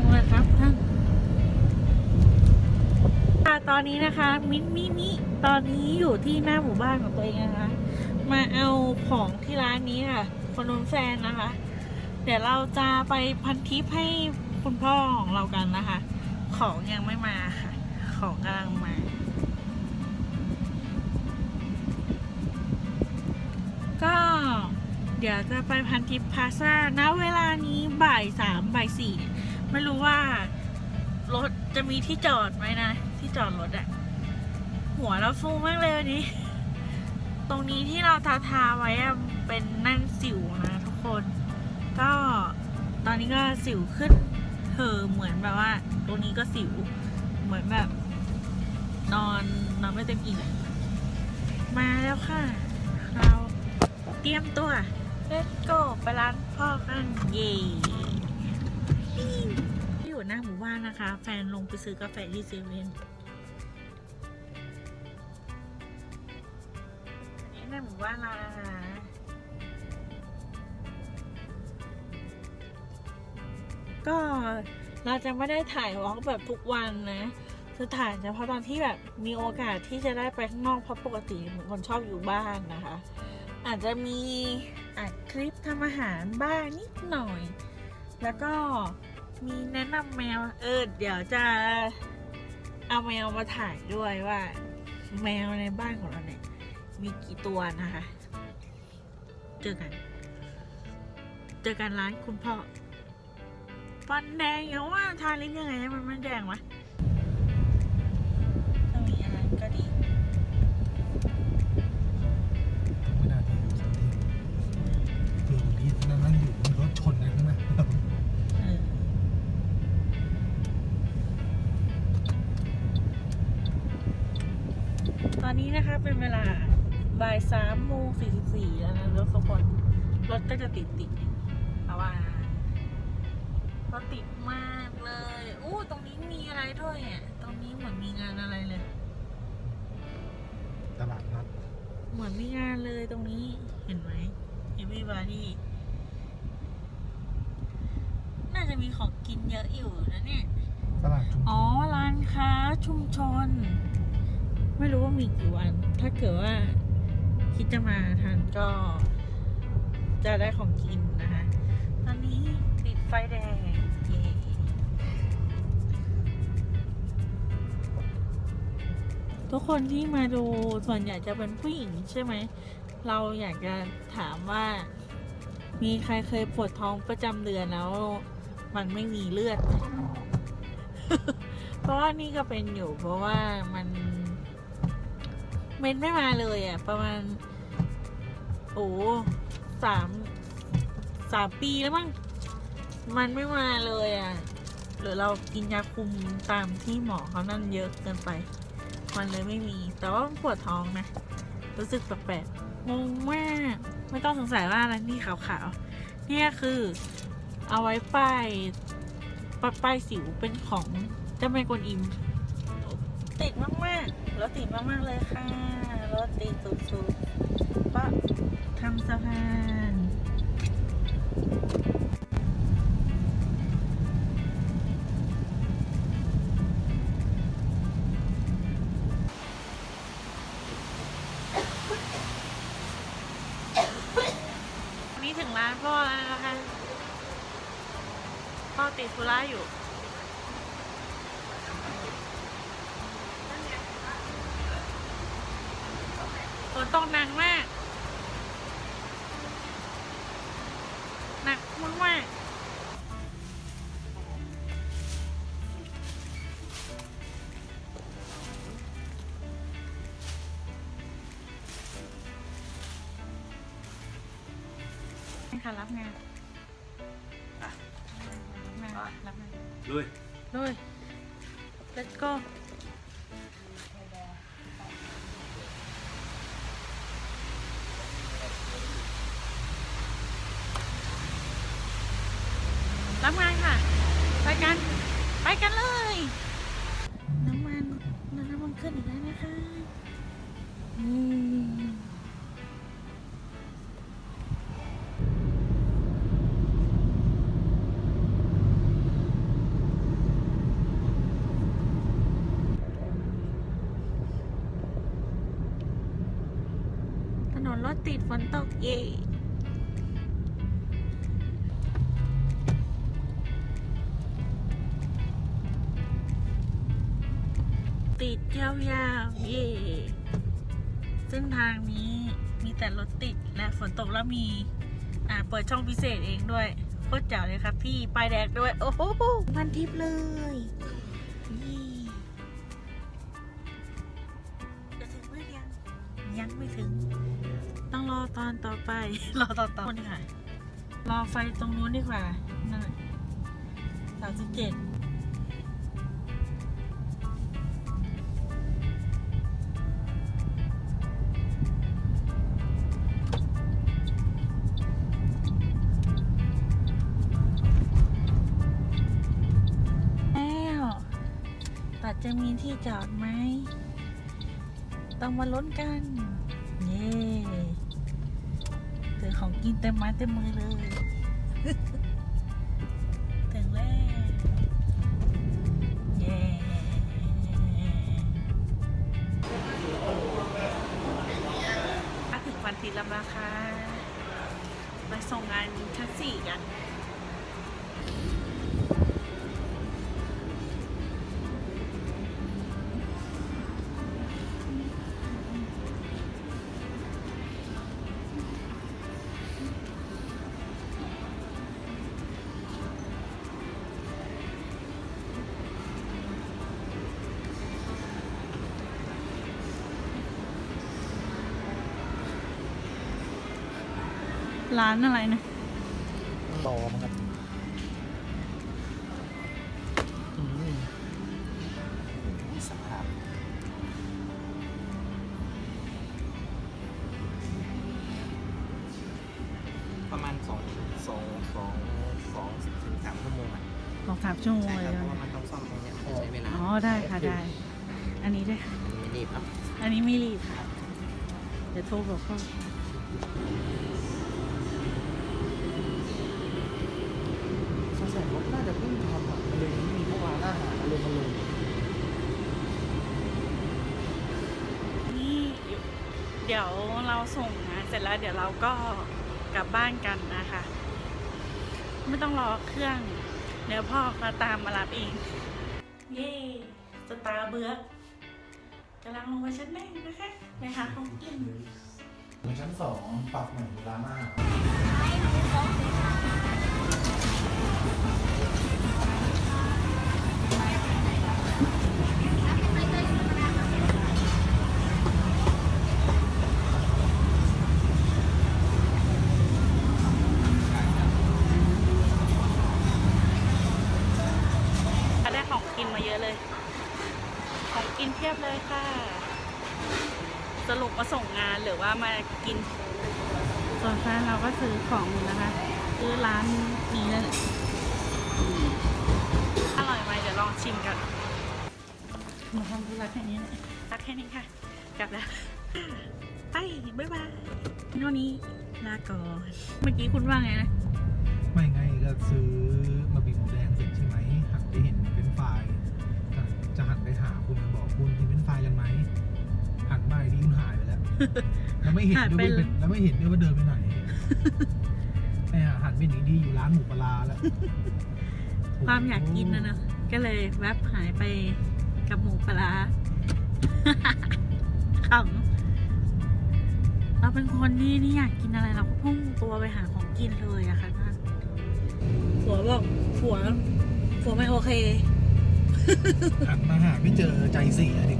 งเลยครับท่านค่ะตอนนี้นะคะ มิมิมิตอนนี้อยู่ที่หน้าหมู่บ้านของตัวเองนะคะ มาเอาของที่ร้านนี้ค่ะคนนนแฟนนะคะ เดี๋ยวเราจะไปพันทิปให้คุณพ่อของเรากันนะคะ ของยังไม่มาค่ะ ของกำลังมาก็เดี๋ยวจะไปพันทิปพาซ่าณเวลานี้บ่ายสามบ่ายสี่ ไม่รู้ว่ารถจะมีที่จอดไหมนะ ที่จอดรถอะหัวเราฟูมากเลยวันนี้ ตรงนี้ที่เราทาทาไว้เป็นนั่นสิวนะทุกคน ก็ตอนนี้ก็สิวขึ้นเธอเหมือนแบบว่า ตรงนี้ก็สิว เหมือนแบบ นอนนอนไม่เต็มอิ่มมาแล้วค่ะ เราเตรียมตัว let's go ไปร้านพ่อกันเย่ ที่อยู่หน้าหมู่บ้านนะคะ แฟนลงไปซื้อกาแฟที่เซเว่นอันนี้หน้าหมู่บ้านเรานะคะก็เราจะไม่ได้ถ่ายวอล์กแบบทุกวันนะจะถ่ายเฉพาะตอนที่แบบมีโอกาสที่จะได้ไปข้างนอกเพราะปกติเหมือนคนชอบอยู่บ้านนะคะ อาจจะมีอัดคลิปทำอาหารบ้างนิดหน่อย แล้วก็มีแนะนำแมว เออ เดี๋ยวจะเอาแมวมาถ่ายด้วยว่า แมวในบ้านของเราเนี่ย มีกี่ตัวนะคะ เจอกัน เจอกันร้านคุณพ่อฟันแดงอย่างว่าทาลิปยังไงให้มันไม่แดงวะ นนี้นะคะเป็นเวลาบ่ายสามโมงสี่สิบสี่แล้วนะรถทุกคนรถก็จะติดติดๆเพราะว่ารถติดมากเลยอู้ตรงนี้มีอะไรด้วยอะตรงนี้เหมือนมีงานอะไรเลย ตลาดนัดเหมือนมีงานเลยตรงนี้เห็นไหม everybody น่าจะมีของกินเยอะอยู่นะเนี่ยตลาดชุมชอ๋อนร้านค้าชุมชน ไม่รู้ว่ามีกี่วัน ถ้าเกิดว่าคิดจะมาทันก็ จะได้ของกินนะคะ ตอนนี้ติดไฟแดงทุกคนที่มาดูส่วนใหญ่จะเป็นผู้หญิงใช่ไหม เราอยากจะถามว่า มีใครเคยปวดท้องประจำเดือนแล้ว มันไม่มีเลือด เพราะว่านี่ก็เป็นอยู่เพราะว่ามัน เมนไม่มาเลยอะ ประมาณ โอ้สามสามปีแล้วมั้งมันไม่มาเลยอะหรือเรากินยาคุมตามที่หมอเขานั่นเยอะเกินไป มันเลยไม่มี แต่ว่าปวดท้องนะ รู้สึกแปลกๆงงมาก ไม่ต้องสงสัยว่าอะไรนี่ขาวๆ เนี่ยคือเอาไว้ป้ายปะป้ายสิวเป็นของเจ้าแม่กวนอิม ติดมากๆ รถติดมากๆเลยค่ะ รถติดสุดๆก็ทำสะพานนนี้ถึงร้านพ่อแล้วนะคะ พ่อติดธุระอยู่ นตกหนักมาก หนักมากมากๆนี่ค่ะรับงานรับงานรับงานลุยด้วย let's go รับงานค่ะ ไปกัน ไปกันเลย น้ำมันน้ำมันขึ้นอีกแล้วนะคะถนนรถติดฝนตกเย่ ติดยาวๆ เย่เส้นทางนี้มีแต่รถติดและฝนตกแล้วมี อ่า เปิดช่องพิเศษเองด้วยโคตรเจ๋วเลยครับพี่ป้ายแดงด้วย โอ้โหพันทิปเลยนี่จะถึงหรือยัง ยังไม่ถึง ต้องรอตอนต่อไป รอตอนต่อไปค่ะ รอไฟตรงนู้นดีกว่านั่นสามสิบเจ็ด จะมีที่จอดไหม ต้องมาลุ้นกัน เย้เจอของกินเต็มไม้เต็มมือเลย ร้านอะไรนะรอมั้งครับอืมสภาพประมาณสองสองสองสองถึงสามชั่วโมงอะสองสามชั่วโมงใช่เลยครับใช่เพราะไหมว่ามันต้องซ่อมตรงเนี้ยมันใช้เวลาอ๋อได้ค่ะได้ อันนี้ด้วยค่ะ ไม่รีบครับ อันนี้ไม่รีบค่ะ เดี๋ยวโทรบอกเขา สงสัยรถน่าจะเพิ่งทำอะมันเลยไม่มีพวกร้านอาหารอะไรมาลง นี่ เดี๋ยวเราส่งนะเสร็จแล้วเดี๋ยวเราก็กลับบ้านกันนะคะ ไม่ต้องรอเครื่อง เดี๋ยวพ่อมาตามมารับเอง เย้สตาร์เบิร์กกำลังลงมาชั้นแรกนะคะไปหาของกิน ชั้นสองปรับใหม่ร้หนอาหาร กินเพียบเลยค่ะ สรุปมาส่งงานหรือว่ามากิน ส่วนแฟนเราก็ซื้อของอยู่นะคะซื้อร้านนี้นั่นแหละอืมอร่อยไหมเดี๋ยวลองชิมกันมาทำธุระแค่นี้แหละรักแค่นี้ค่ะ กลับแล้วไปบ๊ายบายเท่านี้ลาก่อน เมื่อกี้คุณว่าไงนะ ไม่ไงก็ซื้อมา แล้วไม่เห็นหายด้วยไป ว่าเลยเป็นแล้วไม่เห็นด้วยว่าเดินไปไหนไอ้ห่าหันไปหนีดีอยู่ร้านหมูปลาร้าแล้วความอยากกินนะเนอะก็เลยแวบหายไปกับหมูปลาร้า ขำเราเป็นคนที่นี่อยากกินอะไรเราก็พุ่งตัวไปหาของกินเลยอะค่ะท่านผัวบอกผัวผัวไม่โอเค หันมาหาไม่เจอใจเสียดิ